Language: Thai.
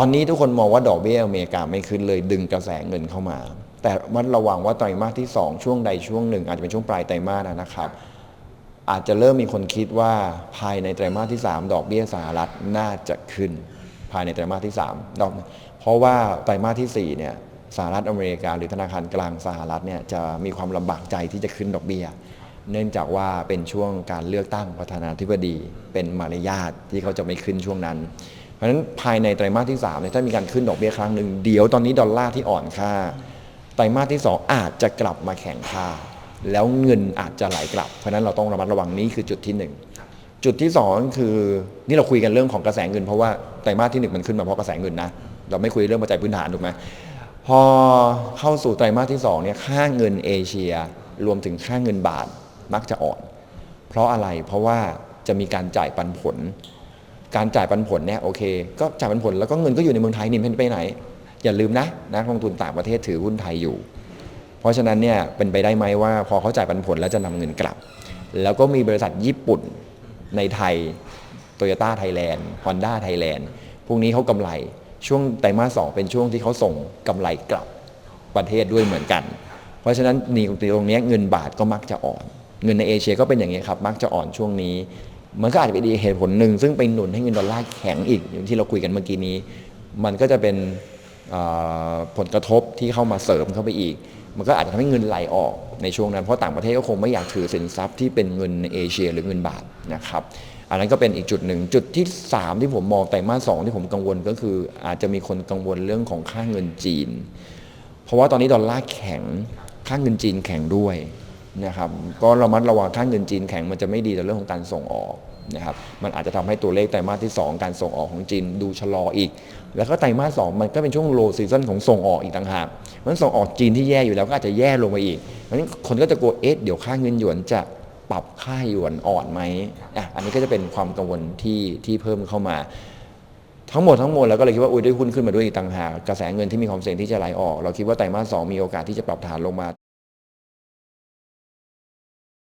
ตอนนี้ทุกคนมองว่าดอกเบี้ยอเมริกาไม่ขึ้นเลยดึงกระแสเงินเข้ามา แต่มันระวังว่าไตรมาสที่ 2 ช่วงใดช่วงหนึ่ง อาจจะเป็นช่วงปลายไตรมาสนะครับ อาจจะเริ่มมีคนคิดว่าภายในไตรมาสที่ 3 ดอกเบี้ยสหรัฐน่าจะขึ้น ภายในไตรมาสที่3ดอกเพราะว่าไตรมาสที่4เนี่ยสหรัฐอเมริกาหรือธนาคารกลางสหรัฐเนี่ยจะมีความลำบากใจที่จะขึ้นดอกเบี้ย เนื่องจากว่าเป็นช่วงการเลือกตั้งประธานาธิบดี เป็นมารยาทที่เขาจะไม่ขึ้นช่วงนั้น เพราะฉะนั้นภายในไตรมาสที่3เนี่ยถ้ามีการขึ้นดอกเบี้ยครั้งหนึ่งเดี๋ยวตอนนี้ดอลลาร์ที่อ่อนค่า ไตรมาสที่ 2 อาจจะกลับมาแข่งค่า แล้วเงินอาจจะไหลกลับ เพราะฉะนั้นเราต้องระมัดระวังนี้คือจุดที่ 1 จุดที่ 2 คือนี่เราคุยกันเรื่องของกระแสเงิน เพราะว่าไตรมาสที่ 1 มันขึ้นมาเพราะกระแสเงินนะเราไม่คุยเรื่องปัจจัยพื้นฐานถูกไหมพอเข้าสู่ไตรมาสที่2เนี่ยค่าเงินเอเชีย รวมถึงค่าเงินบาทมักจะอ่อน เพราะอะไรเพราะว่าจะมีการจ่ายปันผล การจ่ายปันผลเนี่ยโอเค ก็จ่ายปันผลแล้วก็เงินก็อยู่ในเมืองไทยนี่ไม่ไปไหน อย่าลืมนะนักลงทุนต่างประเทศถือหุ้นไทยอยู่ เพราะฉะนั้นเนี่ยเป็นไปได้ไหมว่า พอเขาจ่ายปันผลแล้วจะนำเงินกลับ แล้วก็มีบริษัทญี่ปุ่นในไทยโตโยต้าไทยแลนด์ฮอนด้าไทยแลนด์พวกนี้เขากำไรช่วงไตรมาสสองเป็นช่วงที่เขาส่งกำไรกลับประเทศด้วยเหมือนกัน เพราะฉะนั้นนี่ตรงนี้เงินบาทก็มักจะอ่อน เงินในเอเชียก็เป็นอย่างนี้ครับ มักจะอ่อนช่วงนี้ มันก็อาจจะเป็นอีกเหตุผลหนึ่งซึ่งไปหนุนให้เงินดอลลาร์แข็งอีกอย่างที่เราคุยกันเมื่อกี้นี้ มันก็จะเป็นผลกระทบที่เข้ามาเสริมเข้าไปอีก มันก็อาจจะทำให้เงินไหลออกในช่วงนั้น เพราะต่างประเทศก็คงไม่อยากถือสินทรัพย์ที่เป็นเงินเอเชียหรือเงินบาทนะครับ อันนั้นก็เป็นอีกจุดหนึ่ง จุดที่ 3 ที่ผมมองไตรมาสสองที่ผมกังวลก็คือ อาจจะมีคนกังวลเรื่องของค่าเงินจีน เพราะว่าตอนนี้ดอลลาร์แข็ง ค่าเงินจีนแข็งด้วย นะครับก็ระมัดระวังค่าเงินจีนแข็งมันจะไม่ดีต่อเรื่องของการส่งออกนะครับมันอาจจะทำให้ตัวเลขไตรมาสที่ 2 การส่งออกของจีนดูชะลออีก แล้วก็ไตรมาสสองมันก็เป็นช่วงโลซีซันของส่งออกอีกต่างหากเพราะฉะนั้นส่งออกจีนที่แย่อยู่แล้วก็อาจจะแย่ลงไปอีกเพราะฉะนั้นคนก็จะกลัวเอ๊ะเดี๋ยวค่าเงินหยวนจะปรับค่าหยวนอ่อนไหมอะอันนี้ก็จะเป็นความกังวลที่ที่เพิ่มเข้ามา ทั้งหมดทั้งมวลแล้วก็เลยคิดว่าอุ้ยได้หุ้นขึ้นมาด้วยอีกต่างหากกระแสเงินที่มีความเสี่ยงที่จะไหลออก เราคิดว่าไตรมาสสมีโอกาสที่จะปรับฐานลงมา